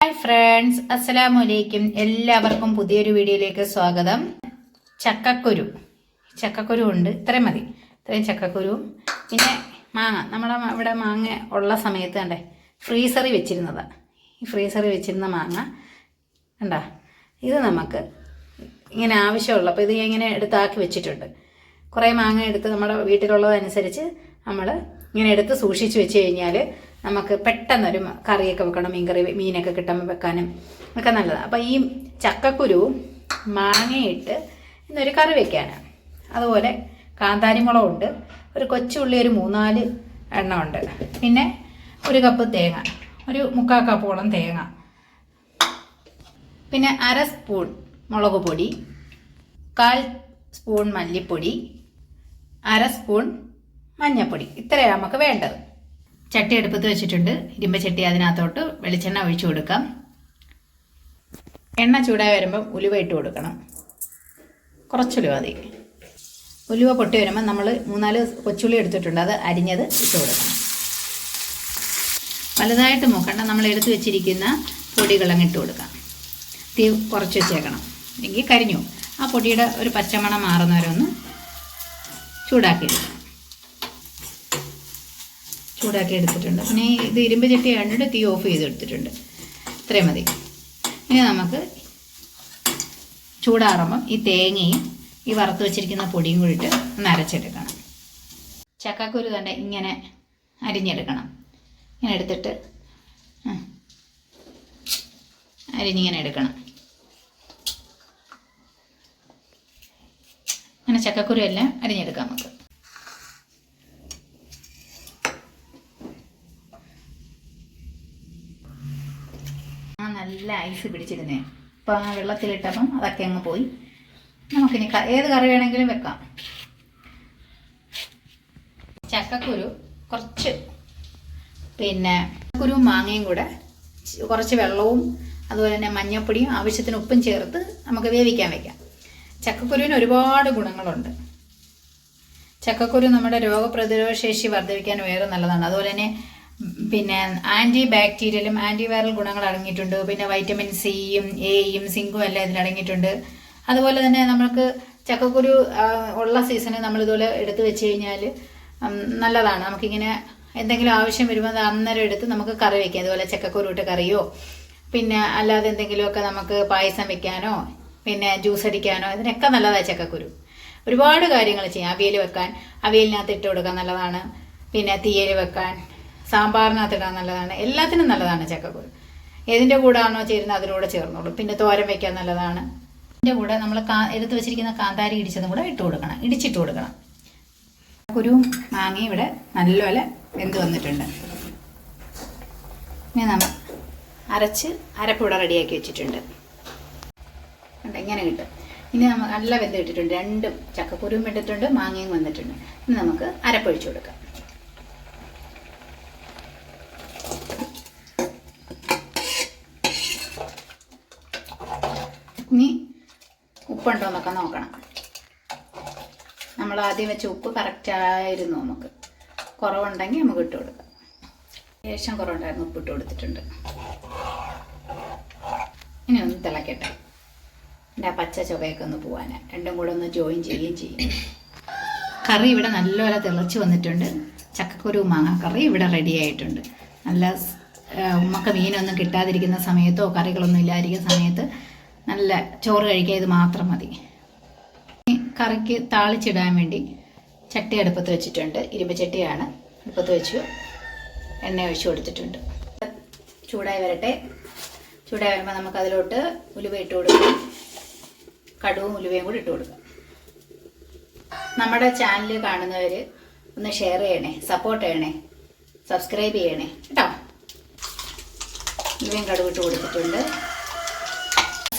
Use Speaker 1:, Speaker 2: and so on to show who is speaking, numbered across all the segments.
Speaker 1: Hi friends അസ്സലാമു അലൈക്കും എല്ലാവർക്കും പുതിയൊരു വീഡിയോയിലേക്ക് സ്വാഗതം. ചക്കക്കുരു. ചക്കക്കുരു ഉണ്ട്. ഇത്രയും മതി. ഇത്രയും ചക്കക്കുരുവും പിന്നെ മാങ്ങ. നമ്മുടെ ഇവിടെ മാങ്ങ ഉള്ള സമയത്ത് കണ്ടേ ഫ്രീസറിൽ വെച്ചിരുന്നതാണ് ഈ ഫ്രീസറിൽ വെച്ചിരുന്ന മാങ്ങ. കണ്ടാ? ഇത് നമുക്ക് ഇങ്ങനെ ആവശ്യമുള്ളപ്പോൾ ഇത് ഇങ്ങനെ എടുത്താക്കി വെച്ചിട്ടുണ്ട്. കുറേ മാങ്ങ എടുത്ത് നമ്മുടെ വീട്ടിലുള്ളതനുസരിച്ച് നമ്മൾ ഇങ്ങനെ എടുത്ത് സൂക്ഷിച്ച് വെച്ച് കഴിഞ്ഞാൽ നമുക്ക് പെട്ടെന്നൊരു കറിയൊക്കെ വെക്കണം മീൻകറി മീനൊക്കെ കിട്ടുമ്പോൾ വെക്കാനും ഒക്കെ നല്ലതാണ് അപ്പോൾ ഈ ചക്കക്കുരു മാങ്ങയിട്ട് ഇന്നൊരു കറി വെക്കാനാണ് അതുപോലെ കാന്താരിമുളകുണ്ട് ഒരു കൊച്ചുള്ളി ഒരു മൂന്നാൽ എണ്ണം ഉണ്ട് പിന്നെ ഒരു കപ്പ് തേങ്ങ ഒരു മുക്കാൽ കപ്പോളം തേങ്ങ. പിന്നെ അര സ്പൂൺ മുളക് പൊടി കാൽ സ്പൂൺ മല്ലിപ്പൊടി അര സ്പൂൺ മഞ്ഞൾപ്പൊടി ഇത്രയാണ് നമുക്ക് വേണ്ടത്. ചട്ടി എടുപ്പത്ത് വെച്ചിട്ടുണ്ട്. ഇരുമ്പച്ചട്ടി അതിനകത്തോട്ട് വെളിച്ചെണ്ണ ഒഴിച്ചു കൊടുക്കാം. എണ്ണ ചൂടായി വരുമ്പം ഉലുവ ഇട്ട് കൊടുക്കണം. കുറച്ചുലുവ മതി. ഉലുവ പൊട്ടി വരുമ്പോൾ നമ്മൾ മൂന്നാൽ കൊച്ചുള്ളി എടുത്തിട്ടുണ്ട്. അത് അരിഞ്ഞത് ഇട്ട് കൊടുക്കണം. വലുതായിട്ട് നോക്കണ്ട നമ്മൾ എടുത്തു വെച്ചിരിക്കുന്ന പൊടികളങ്ങ് ഇട്ട് കൊടുക്കാം. തീ കുറച്ച് വെച്ചേക്കണം. എങ്കിൽ കരിഞ്ഞു. ആ പൊടിയുടെ ഒരു പച്ചമണം മാറുന്നവരെ ഒന്ന് ചൂടാക്കി എടുത്തിട്ടുണ്ട്. പിന്നെ ഇത് ഇരുമ്പ് ചട്ടി ആയതുകൊണ്ട് തീ ഓഫ് ചെയ്തെടുത്തിട്ടുണ്ട് ഇത്രയും മതി. ഇനി നമുക്ക് ചൂടാറുമ്പം ഈ തേങ്ങയും ഈ വറുത്ത് വെച്ചിരിക്കുന്ന പൊടിയും കൂടിയിട്ട് ഒന്ന് അരച്ചെടുക്കണം. ചക്കക്കുരു തന്നെ ഇങ്ങനെ അരിഞ്ഞെടുക്കണം. ഇങ്ങനെ എടുത്തിട്ട് അരിഞ്ഞിങ്ങനെ എടുക്കണം. അങ്ങനെ ചക്കക്കുരു എല്ലാം അരിഞ്ഞെടുക്കാം നമുക്ക് ആ നല്ല ഐസ് പിടിച്ചിരുന്നേ. അപ്പം ആ വെള്ളത്തിലിട്ടപ്പം അതൊക്കെ അങ്ങ് പോയി. നമുക്കിനി ഏത് കറി വേണമെങ്കിലും വെക്കാം. ചക്കക്കുരു കുറച്ച് പിന്നെ കുരു മാങ്ങയും കൂടെ കുറച്ച് വെള്ളവും അതുപോലെ തന്നെ മഞ്ഞൾപ്പൊടിയും ആവശ്യത്തിന് ഉപ്പും ചേർത്ത് നമുക്ക് വേവിക്കാൻ വെക്കാം. ചക്കക്കുരുവിന് ഒരുപാട് ഗുണങ്ങളുണ്ട്. ചക്കക്കുരു നമ്മുടെ രോഗപ്രതിരോധ ശേഷി വർദ്ധിപ്പിക്കാൻ വേറെ നല്ലതാണ്. അതുപോലെ തന്നെ പിന്നെ ആന്റി ബാക്ടീരിയലും ആന്റി വൈറൽ ഗുണങ്ങൾ അടങ്ങിയിട്ടുണ്ട്. പിന്നെ വൈറ്റമിൻ സിയും എയും സിങ്കും എല്ലാം ഇതിലടങ്ങിയിട്ടുണ്ട് അതുപോലെ തന്നെ നമുക്ക് ചക്കക്കുരു ഉള്ള സീസണിൽ നമ്മൾ ഇതുപോലെ എടുത്തു വെച്ച് കഴിഞ്ഞാൽ നല്ലതാണ്. നമുക്കിങ്ങനെ എന്തെങ്കിലും ആവശ്യം വരുമ്പോൾ അന്നേരം എടുത്ത് നമുക്ക് കറി വെക്കാം. അതുപോലെ ചക്കക്കുരു ഇട്ട് കറിയോ പിന്നെ അല്ലാതെ എന്തെങ്കിലുമൊക്കെ നമുക്ക് പായസം വെക്കാനോ പിന്നെ ജ്യൂസ് അടിക്കാനോ ഇതിനൊക്കെ നല്ലതാണ് ചക്കക്കുരു. ഒരുപാട് കാര്യങ്ങൾ ചെയ്യാം. അവിയൽ വെക്കാൻ അവിയലിനകത്ത് ഇട്ട് കൊടുക്കാൻ നല്ലതാണ്. പിന്നെ തീയൽ വെക്കാൻ സാമ്പാറിനകത്ത് ഇടാൻ നല്ലതാണ് എല്ലാത്തിനും നല്ലതാണ് ചക്കക്കുരു. ഏതിന്റെ കൂടാണോ ചേരുന്നത് അതിലൂടെ ചേർന്നോളൂ. പിന്നെ തോരൻ വെക്കാൻ നല്ലതാണ്. ഇതിന്റെ കൂടെ നമ്മൾ കാ എടുത്ത് വെച്ചിരിക്കുന്ന കാന്താരി ഇടിച്ചതും കൂടെ ഇട്ട് കൊടുക്കണം ഇടിച്ചിട്ട് കൊടുക്കണം. കുരുവും മാങ്ങയും ഇവിടെ നല്ലപോലെ വെന്ത് വന്നിട്ടുണ്ട്. ഇനി നമ്മൾ അരച്ച് അരപ്പിവിടെ റെഡിയാക്കി വെച്ചിട്ടുണ്ട്. ഇങ്ങനെ കിട്ടും. ഇനി നമ്മൾ നല്ല വെന്ത് ഇട്ടിട്ടുണ്ട് രണ്ടും ചക്കക്കുരുവും ഇട്ടിട്ടുണ്ട് മാങ്ങയും വന്നിട്ടുണ്ട്. ഇനി നമുക്ക് അരപ്പൊഴിച്ചു കൊടുക്കാം ഇനി ഉപ്പുണ്ടോ എന്നൊക്കെ നോക്കണം. നമ്മൾ ആദ്യം വെച്ച ഉപ്പ് കറക്റ്റ് ആയിരുന്നു നമുക്ക്. കുറവുണ്ടെങ്കിൽ നമുക്ക് ഇട്ട് കൊടുക്കാം. ശേഷം കുറവുണ്ടായിരുന്നു ഉപ്പ് ഇട്ട് കൊടുത്തിട്ടുണ്ട്. ഇനി ഒന്ന് തിളക്കട്ടെ. എന്റെ ആ പച്ച ചുവയൊക്കെ ഒന്ന് പോവാൻ. രണ്ടും കൂടെ ഒന്ന് ജോയിൻ ചെയ്യുകയും ചെയ്യും. കറി ഇവിടെ നല്ലപോലെ തിളച്ച് വന്നിട്ടുണ്ട്. ചക്കക്കുരു മാങ്ങ കറി ഇവിടെ റെഡി ആയിട്ടുണ്ട്. നല്ല ഉമ്മക്ക മീനൊന്നും കിട്ടാതിരിക്കുന്ന സമയത്തോ കറികളൊന്നും ഇല്ലാതിരിക്കുന്ന സമയത്ത് നല്ല ചോറ് കഴിക്കാൻ ഇത് മാത്രം മതി. കറിക്ക് താളിച്ചിടാൻ വേണ്ടി ചട്ടി അടുപ്പത്ത് വെച്ചിട്ടുണ്ട്. ഇരുമ്പ് ചട്ടിയാണ് അടുപ്പത്ത് വെച്ചു. എണ്ണ ഒഴിച്ചു കൊടുത്തിട്ടുണ്ട്. ചൂടായി വരട്ടെ. ചൂടായി വരുമ്പോൾ നമുക്ക് അതിലോട്ട് ഉലുവ ഇട്ട് കൊടുക്കാം. കടുവും ഉലുവയും കൂടി ഇട്ട് കൊടുക്കാം. നമ്മുടെ ചാനൽ കാണുന്നവർ ഒന്ന് ഷെയർ ചെയ്യണേ സപ്പോർട്ട് ചെയ്യണേ സബ്സ്ക്രൈബ് ചെയ്യണേ കേട്ടോ? ഉലുവയും കടുവ് ഇട്ട് കൊടുത്തിട്ടുണ്ട്.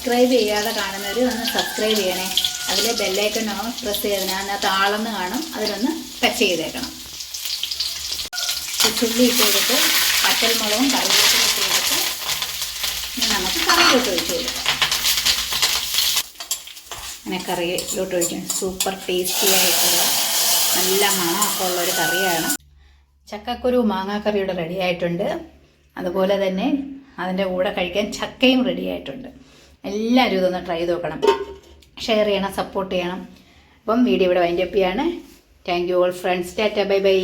Speaker 1: സബ്സ്ക്രൈബ് ചെയ്യാതെ കാണുന്നവർ ഒന്ന് സബ്സ്ക്രൈബ് ചെയ്യണേ. അതിൽ ബെല്ലൈക്കണോ പ്രസ് ചെയ്തതിന് അതിനകത്ത് ആളെന്ന് കാണും. അതിലൊന്ന് ടച്ച് ചെയ്തേക്കണം. ചുള്ളി ഇട്ട് കൊടുത്ത് പച്ചൽമുളകും കറിവേപ്പിലും ഇട്ട് കൊടുത്ത് ഇനി നമുക്ക് കറിയിലോട്ട് ഒഴിച്ച് കൊടുക്കാം. അങ്ങനെ കറിയിലോട്ട് ഒഴിക്കും. സൂപ്പർ ടേസ്റ്റി ആയിട്ടുള്ള നല്ല മണമൊക്കെ ഉള്ള ഒരു കറിയാണ്. ചക്കക്കുരു മാങ്ങാക്കറിയുടെ റെഡി ആയിട്ടുണ്ട്. അതുപോലെ തന്നെ അതിന്റെ കൂടെ കഴിക്കാൻ ചക്കയും റെഡി ആയിട്ടുണ്ട്. എല്ലാവരും ഇതൊന്ന് ട്രൈ ചെയ്ത് നോക്കണം. ഷെയർ ചെയ്യണം സപ്പോർട്ട് ചെയ്യണം. അപ്പം വീഡിയോ ഇവിടെ വൈൻഡപ്പ് ചെയ്യാണ്. Thank you all friends tata bye bye